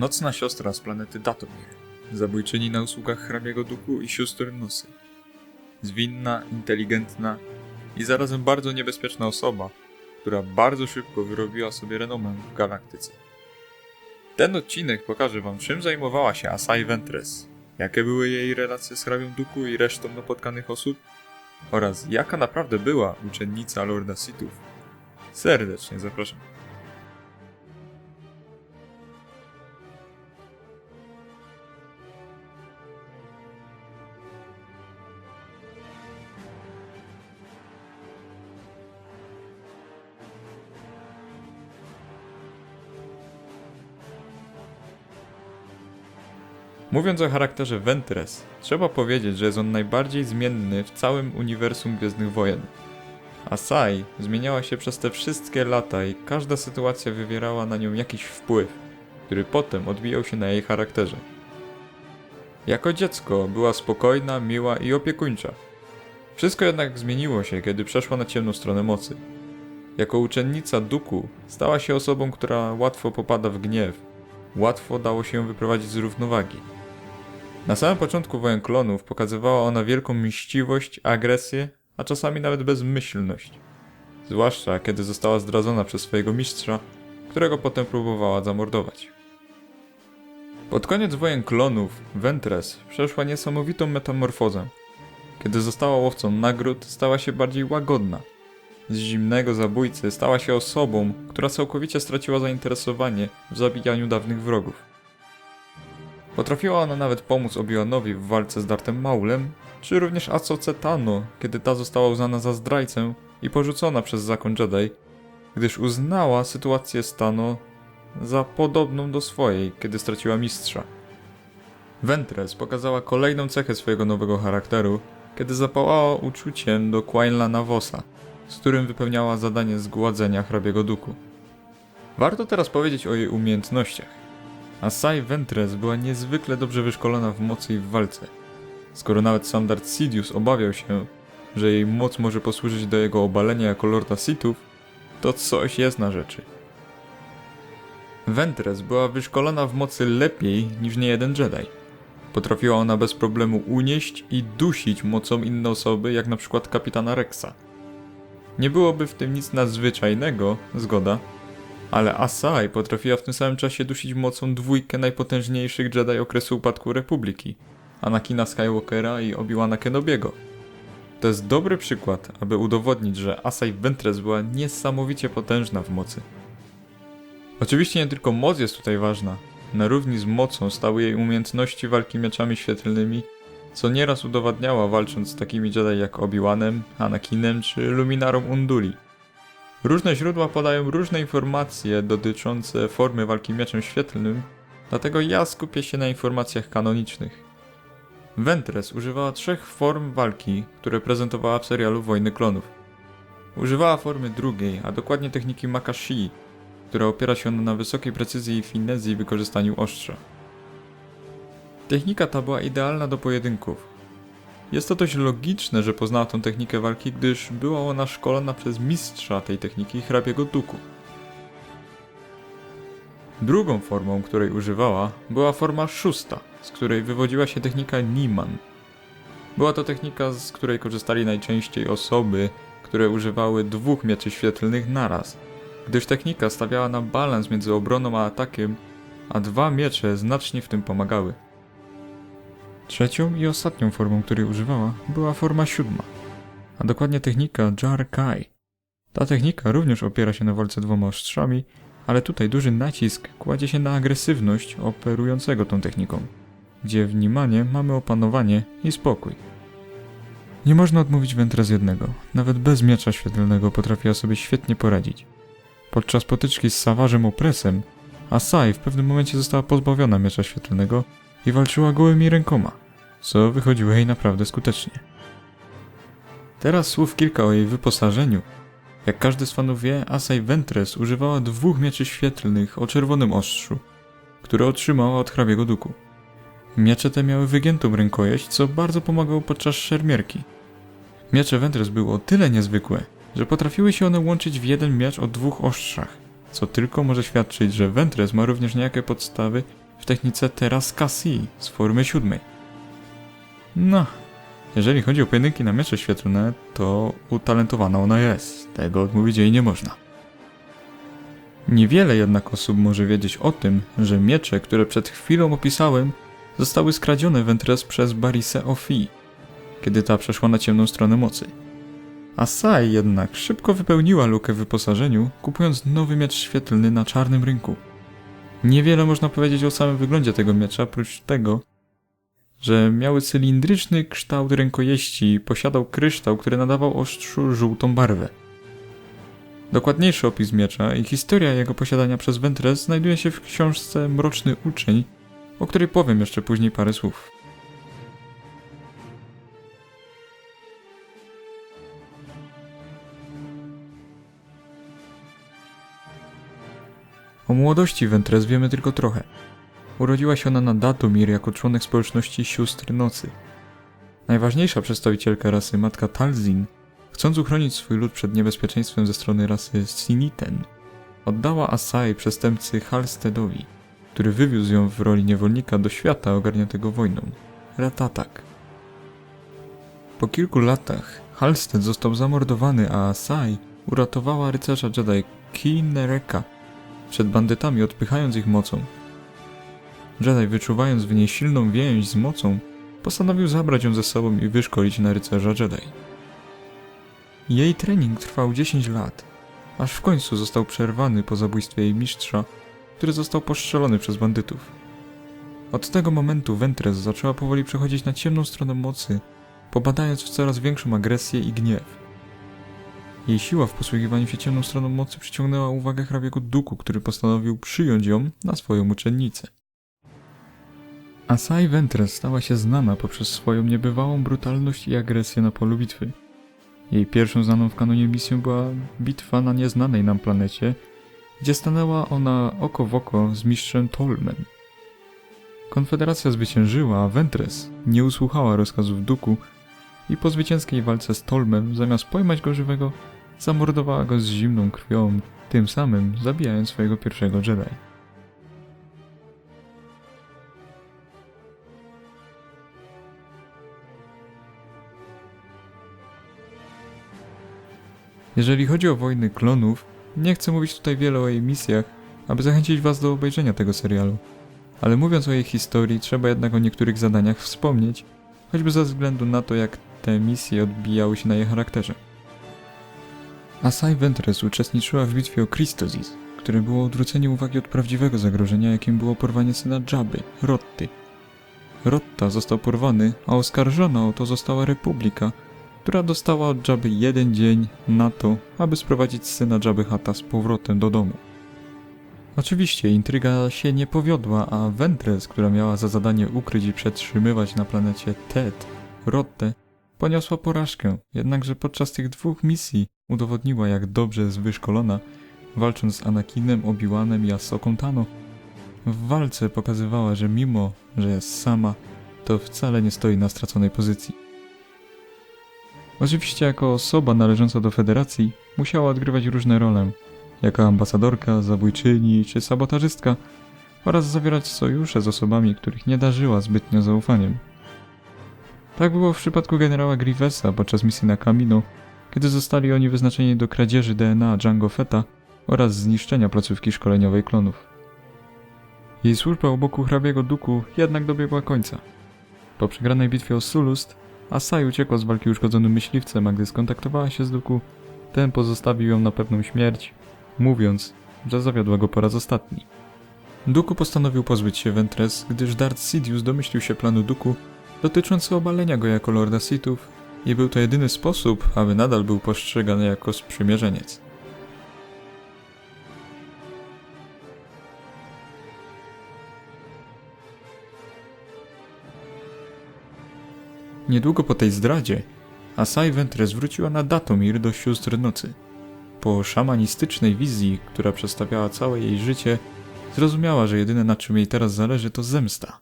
Nocna siostra z planety Datomir, zabójczyni na usługach hrabiego duchu i sióstr Nosy. Zwinna, inteligentna i zarazem bardzo niebezpieczna osoba, która bardzo szybko wyrobiła sobie renomę w galaktyce. Ten odcinek pokaże wam czym zajmowała się Asai Ventress, jakie były jej relacje z hrabią duchu i resztą napotkanych osób oraz jaka naprawdę była uczennica Lorda Sithów. Serdecznie zapraszam. Mówiąc o charakterze Ventress, trzeba powiedzieć, że jest on najbardziej zmienny w całym uniwersum Gwiezdnych Wojen. Asai zmieniała się przez te wszystkie lata i każda sytuacja wywierała na nią jakiś wpływ, który potem odbijał się na jej charakterze. Jako dziecko była spokojna, miła i opiekuńcza. Wszystko jednak zmieniło się, kiedy przeszła na ciemną stronę mocy. Jako uczennica Duku stała się osobą, która łatwo popada w gniew. Łatwo dało się ją wyprowadzić z równowagi. Na samym początku wojen klonów pokazywała ona wielką mściwość, agresję, a czasami nawet bezmyślność. Zwłaszcza kiedy została zdradzona przez swojego mistrza, którego potem próbowała zamordować. Pod koniec wojen klonów Ventress przeszła niesamowitą metamorfozę. Kiedy została łowcą nagród, stała się bardziej łagodna. Z zimnego zabójcy stała się osobą, która całkowicie straciła zainteresowanie w zabijaniu dawnych wrogów. Potrafiła ona nawet pomóc Obi-Wanowi w walce z Dartem Maulem, czy również Asoce Tano, kiedy ta została uznana za zdrajcę i porzucona przez zakon Jedi, gdyż uznała sytuację Stano za podobną do swojej, kiedy straciła mistrza. Ventress pokazała kolejną cechę swojego nowego charakteru, kiedy zapałała uczuciem do Quainla Navosa, z którym wypełniała zadanie zgładzenia hrabiego duku. Warto teraz powiedzieć o jej umiejętnościach. Asai Ventress była niezwykle dobrze wyszkolona w mocy i w walce. Skoro nawet sam Darth Sidious obawiał się, że jej moc może posłużyć do jego obalenia jako Lorda Sithów, to coś jest na rzeczy. Ventress była wyszkolona w mocy lepiej niż niejeden Jedi. Potrafiła ona bez problemu unieść i dusić mocą inne osoby, jak na przykład kapitana Rexa. Nie byłoby w tym nic nadzwyczajnego, zgoda, ale Asai potrafiła w tym samym czasie dusić mocą dwójkę najpotężniejszych Jedi okresu upadku Republiki, Anakina Skywalkera i Obi-Wana Kenobiego. To jest dobry przykład, aby udowodnić, że Asai Ventress była niesamowicie potężna w mocy. Oczywiście nie tylko moc jest tutaj ważna. Na równi z mocą stały jej umiejętności walki mieczami świetlnymi, co nieraz udowadniała walcząc z takimi Jedi jak Obi-Wanem, Anakinem czy Luminarą Unduli. Różne źródła podają różne informacje dotyczące formy walki mieczem świetlnym, dlatego ja skupię się na informacjach kanonicznych. Ventress używała trzech form walki, które prezentowała w serialu Wojny Klonów. Używała formy drugiej, a dokładnie techniki Makashi, która opiera się na wysokiej precyzji i finezji wykorzystaniu ostrza. Technika ta była idealna do pojedynków. Jest to dość logiczne, że poznała tą technikę walki, gdyż była ona szkolona przez mistrza tej techniki, hrabiego Duku. Drugą formą, której używała, była forma szósta, z której wywodziła się technika Niman. Była to technika, z której korzystali najczęściej osoby, które używały dwóch mieczy świetlnych naraz, gdyż technika stawiała na balans między obroną a atakiem, a dwa miecze znacznie w tym pomagały. Trzecią i ostatnią formą, której używała, była forma siódma, a dokładnie technika Jar Kai. Ta technika również opiera się na walce dwoma ostrzami, ale tutaj duży nacisk kładzie się na agresywność operującego tą techniką, gdzie w Nimanie mamy opanowanie i spokój. Nie można odmówić Ventra z jednego, nawet bez miecza świetlnego potrafiła sobie świetnie poradzić. Podczas potyczki z Savarzem Opresem, Asai w pewnym momencie została pozbawiona miecza świetlnego i walczyła gołymi rękoma, co wychodziło jej naprawdę skutecznie. Teraz słów kilka o jej wyposażeniu. Jak każdy z fanów wie, Asai Ventress używała dwóch mieczy świetlnych o czerwonym ostrzu, które otrzymała od hrabiego duku. Miecze te miały wygiętą rękojeść, co bardzo pomagało podczas szermierki. Miecze Ventress były o tyle niezwykłe, że potrafiły się one łączyć w jeden miecz o dwóch ostrzach, co tylko może świadczyć, że Ventress ma również niejakie podstawy w technice Teraz Cassie z formy siódmej. No, jeżeli chodzi o pojedynki na miecze świetlne, to utalentowana ona jest. Tego odmówić jej nie można. Niewiele jednak osób może wiedzieć o tym, że miecze, które przed chwilą opisałem, zostały skradzione Ventress przez Barisę Ofi, kiedy ta przeszła na ciemną stronę mocy. Asai jednak szybko wypełniła lukę w wyposażeniu, kupując nowy miecz świetlny na czarnym rynku. Niewiele można powiedzieć o samym wyglądzie tego miecza, oprócz tego, że miały cylindryczny kształt rękojeści i posiadał kryształ, który nadawał ostrzu żółtą barwę. Dokładniejszy opis miecza i historia jego posiadania przez Ventress znajduje się w książce Mroczny Uczeń, o której powiem jeszcze później parę słów. O młodości Ventress wiemy tylko trochę. Urodziła się ona na Datomir jako członek społeczności Sióstr Nocy. Najważniejsza przedstawicielka rasy matka Talzin, chcąc uchronić swój lud przed niebezpieczeństwem ze strony rasy Siniten, oddała Asai przestępcy Halstedowi, który wywiózł ją w roli niewolnika do świata ogarniętego wojną. Ratatak. Po kilku latach Halsted został zamordowany, a Asai uratowała rycerza Jedi Kinereka przed bandytami, odpychając ich mocą. Jedi, wyczuwając w niej silną więź z mocą, postanowił zabrać ją ze sobą i wyszkolić na rycerza Jedi. Jej trening trwał 10 lat, aż w końcu został przerwany po zabójstwie jej mistrza, który został postrzelony przez bandytów. Od tego momentu Ventress zaczęła powoli przechodzić na ciemną stronę mocy, pobadając w coraz większą agresję i gniew. Jej siła w posługiwaniu się ciemną stroną mocy przyciągnęła uwagę hrabiego Duku, który postanowił przyjąć ją na swoją uczennicę. Asai Ventress stała się znana poprzez swoją niebywałą brutalność i agresję na polu bitwy. Jej pierwszą znaną w kanonie misją była bitwa na nieznanej nam planecie, gdzie stanęła ona oko w oko z mistrzem Tolmen. Konfederacja zwyciężyła, a Ventress nie usłuchała rozkazów Duku i po zwycięskiej walce z Tolmem, zamiast pojmać go żywego, zamordowała go z zimną krwią, tym samym zabijając swojego pierwszego Jedi. Jeżeli chodzi o wojny klonów, nie chcę mówić tutaj wiele o jej misjach, aby zachęcić Was do obejrzenia tego serialu. Ale mówiąc o jej historii, trzeba jednak o niektórych zadaniach wspomnieć, choćby ze względu na to, jak te misje odbijały się na jej charakterze. Asai Ventress uczestniczyła w bitwie o Christosis, które było odwrócenie uwagi od prawdziwego zagrożenia, jakim było porwanie syna Jabby, Rotty. Rotta został porwany, a oskarżona o to została Republika, która dostała od Jabby jeden dzień na to, aby sprowadzić syna Jabby Hata z powrotem do domu. Oczywiście intryga się nie powiodła, a Ventress, która miała za zadanie ukryć i przetrzymywać na planecie Ted, Rottę, poniosła porażkę, jednakże podczas tych dwóch misji udowodniła jak dobrze jest wyszkolona, walcząc z Anakinem, Obi-Wanem i Ahsoką Tano. W walce pokazywała, że mimo, że jest sama, to wcale nie stoi na straconej pozycji. Oczywiście jako osoba należąca do federacji musiała odgrywać różne role, jako ambasadorka, zabójczyni czy sabotażystka oraz zawierać sojusze z osobami, których nie darzyła zbytnio zaufaniem. Tak było w przypadku generała Grievesa podczas misji na Camino, kiedy zostali oni wyznaczeni do kradzieży DNA Django Fetta oraz zniszczenia placówki szkoleniowej klonów. Jej służba u boku hrabiego Duku jednak dobiegła końca. Po przegranej bitwie o Sulust, Asai uciekła z walki uszkodzonym myśliwcem, a gdy skontaktowała się z Duku, ten pozostawił ją na pewną śmierć, mówiąc, że zawiodła go po raz ostatni. Duku postanowił pozbyć się Ventress, gdyż Darth Sidious domyślił się planu Duku dotyczący obalenia go jako Lorda Sithów i był to jedyny sposób, aby nadal był postrzegany jako sprzymierzeniec. Niedługo po tej zdradzie, Asai Ventress wróciła na Datomir do sióstr nocy. Po szamanistycznej wizji, która przedstawiała całe jej życie, zrozumiała, że jedyne na czym jej teraz zależy to zemsta.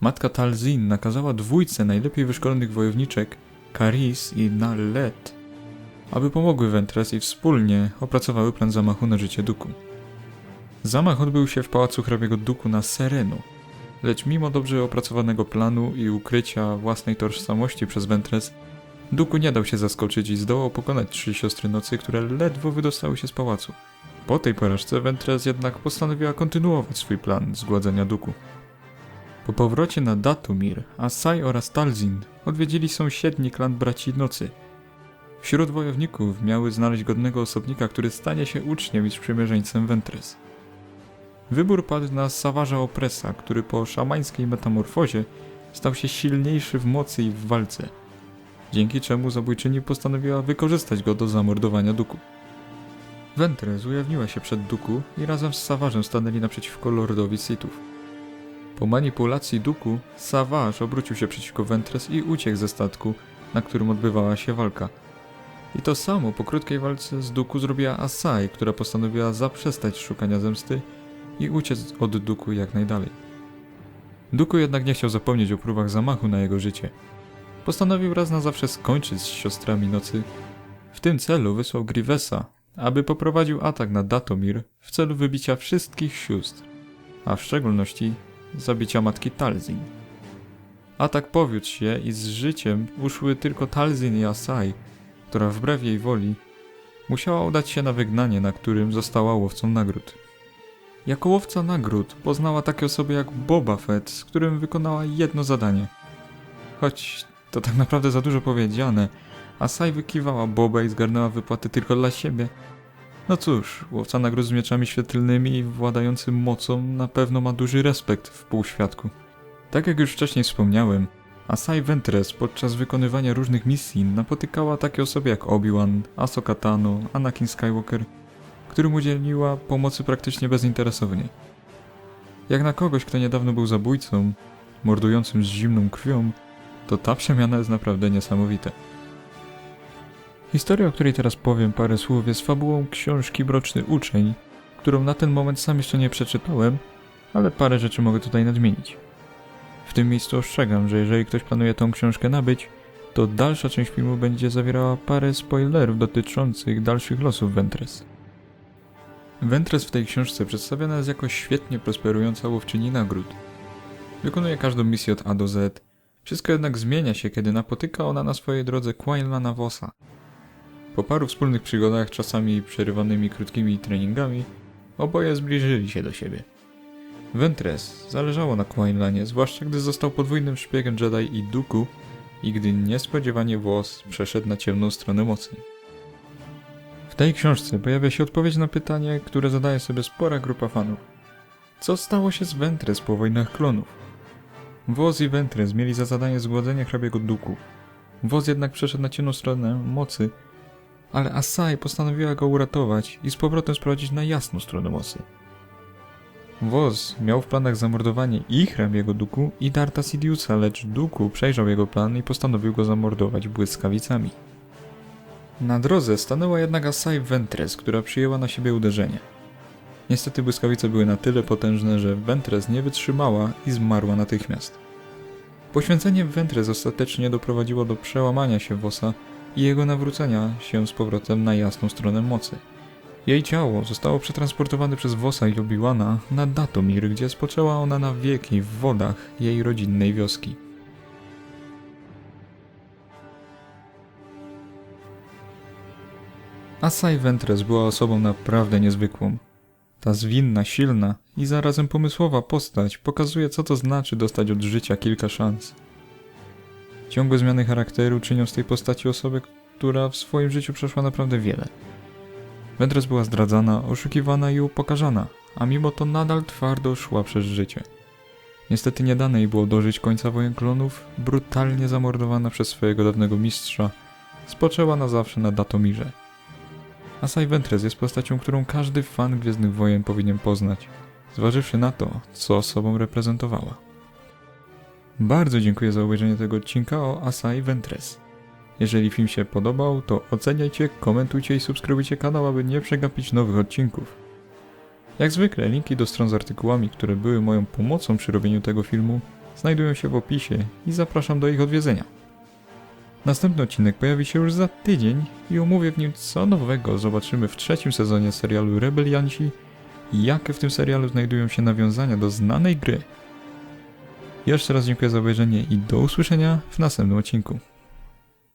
Matka Talzin nakazała dwójce najlepiej wyszkolonych wojowniczek, Karis i Nallet, aby pomogły Ventress i wspólnie opracowały plan zamachu na życie Duku. Zamach odbył się w pałacu hrabiego Duku na Serenu, lecz mimo dobrze opracowanego planu i ukrycia własnej tożsamości przez Ventres, Duku nie dał się zaskoczyć i zdołał pokonać trzy siostry nocy, które ledwo wydostały się z pałacu. Po tej porażce Ventres jednak postanowiła kontynuować swój plan zgładzenia Duku. Po powrocie na Datumir, Asai oraz Talzin odwiedzili sąsiedni klan Braci Nocy. Wśród wojowników miały znaleźć godnego osobnika, który stanie się uczniem i sprzymierzeńcem Ventres. Wybór padł na Sawarza Opresa, który po szamańskiej metamorfozie stał się silniejszy w mocy i w walce, dzięki czemu zabójczyni postanowiła wykorzystać go do zamordowania Duku. Ventres ujawniła się przed Duku i razem z Savarzem stanęli naprzeciwko lordowi Sithów. Po manipulacji Duku, Savage obrócił się przeciwko Ventres i uciekł ze statku, na którym odbywała się walka. I to samo po krótkiej walce z Duku zrobiła Asai, która postanowiła zaprzestać szukania zemsty i uciec od Duku jak najdalej. Duku jednak nie chciał zapomnieć o próbach zamachu na jego życie. Postanowił raz na zawsze skończyć z siostrami nocy. W tym celu wysłał Grivesa, aby poprowadził atak na Datomir w celu wybicia wszystkich sióstr, a w szczególności zabicia matki Talzin. Atak powiódł się i z życiem uszły tylko Talzin i Asai, która wbrew jej woli musiała udać się na wygnanie, na którym została łowcą nagród. Jako łowca nagród poznała takie osoby jak Boba Fett, z którym wykonała jedno zadanie. Choć to tak naprawdę za dużo powiedziane, Asai wykiwała Boba i zgarnęła wypłaty tylko dla siebie. No cóż, łowca nagród z mieczami świetlnymi i władający mocą na pewno ma duży respekt w półświadku. Tak jak już wcześniej wspomniałem, Asai Ventress podczas wykonywania różnych misji napotykała takie osoby jak Obi-Wan, Ahsoka Tano, Anakin Skywalker, którym udzieliła pomocy praktycznie bezinteresownie. Jak na kogoś, kto niedawno był zabójcą, mordującym z zimną krwią, to ta przemiana jest naprawdę niesamowita. Historia, o której teraz powiem parę słów, jest fabułą książki Broczny Uczeń, którą na ten moment sam jeszcze nie przeczytałem, ale parę rzeczy mogę tutaj nadmienić. W tym miejscu ostrzegam, że jeżeli ktoś planuje tą książkę nabyć, to dalsza część filmu będzie zawierała parę spoilerów dotyczących dalszych losów Ventress. Ventress w tej książce przedstawiona jest jako świetnie prosperująca łowczyni nagród. Wykonuje każdą misję od A do Z. Wszystko jednak zmienia się, kiedy napotyka ona na swojej drodze Quinlana Vossa. Po paru wspólnych przygodach, czasami przerywanymi krótkimi treningami, oboje zbliżyli się do siebie. Ventress zależało na Quinlanie, zwłaszcza gdy został podwójnym szpiegiem Jedi i Duku i gdy niespodziewanie Voss przeszedł na ciemną stronę mocy. W tej książce pojawia się odpowiedź na pytanie, które zadaje sobie spora grupa fanów. Co stało się z Ventress po wojnach klonów? Woz i Ventress mieli za zadanie zgładzenie hrabiego Duku. Woz jednak przeszedł na ciemną stronę mocy, ale Asai postanowiła go uratować i z powrotem sprowadzić na jasną stronę mocy. Woz miał w planach zamordowanie i hrabiego Duku i Darta Sidiousa, lecz Duku przejrzał jego plan i postanowił go zamordować błyskawicami. Na drodze stanęła jednak Asai Ventress, która przyjęła na siebie uderzenie. Niestety błyskawice były na tyle potężne, że Ventress nie wytrzymała i zmarła natychmiast. Poświęcenie Ventress ostatecznie doprowadziło do przełamania się Wosa i jego nawrócenia się z powrotem na jasną stronę mocy. Jej ciało zostało przetransportowane przez Wosa i Obi-Wana na Datomir, gdzie spoczęła ona na wieki w wodach jej rodzinnej wioski. Asai Ventress była osobą naprawdę niezwykłą. Ta zwinna, silna i zarazem pomysłowa postać pokazuje, co to znaczy dostać od życia kilka szans. Ciągłe zmiany charakteru czynią z tej postaci osobę, która w swoim życiu przeszła naprawdę wiele. Ventress była zdradzana, oszukiwana i upokarzana, a mimo to nadal twardo szła przez życie. Niestety nie dane jej było dożyć końca wojen klonów, brutalnie zamordowana przez swojego dawnego mistrza, spoczęła na zawsze na Datomirze. Asai Ventress jest postacią, którą każdy fan Gwiezdnych Wojen powinien poznać, zważywszy na to, co sobą reprezentowała. Bardzo dziękuję za obejrzenie tego odcinka o Asai Ventress. Jeżeli film się podobał, to oceniajcie, komentujcie i subskrybujcie kanał, aby nie przegapić nowych odcinków. Jak zwykle linki do stron z artykułami, które były moją pomocą przy robieniu tego filmu, znajdują się w opisie i zapraszam do ich odwiedzenia. Następny odcinek pojawi się już za tydzień i omówię w nim co nowego zobaczymy w trzecim sezonie serialu Rebelianci jakie w tym serialu znajdują się nawiązania do znanej gry. Jeszcze raz dziękuję za obejrzenie i do usłyszenia w następnym odcinku.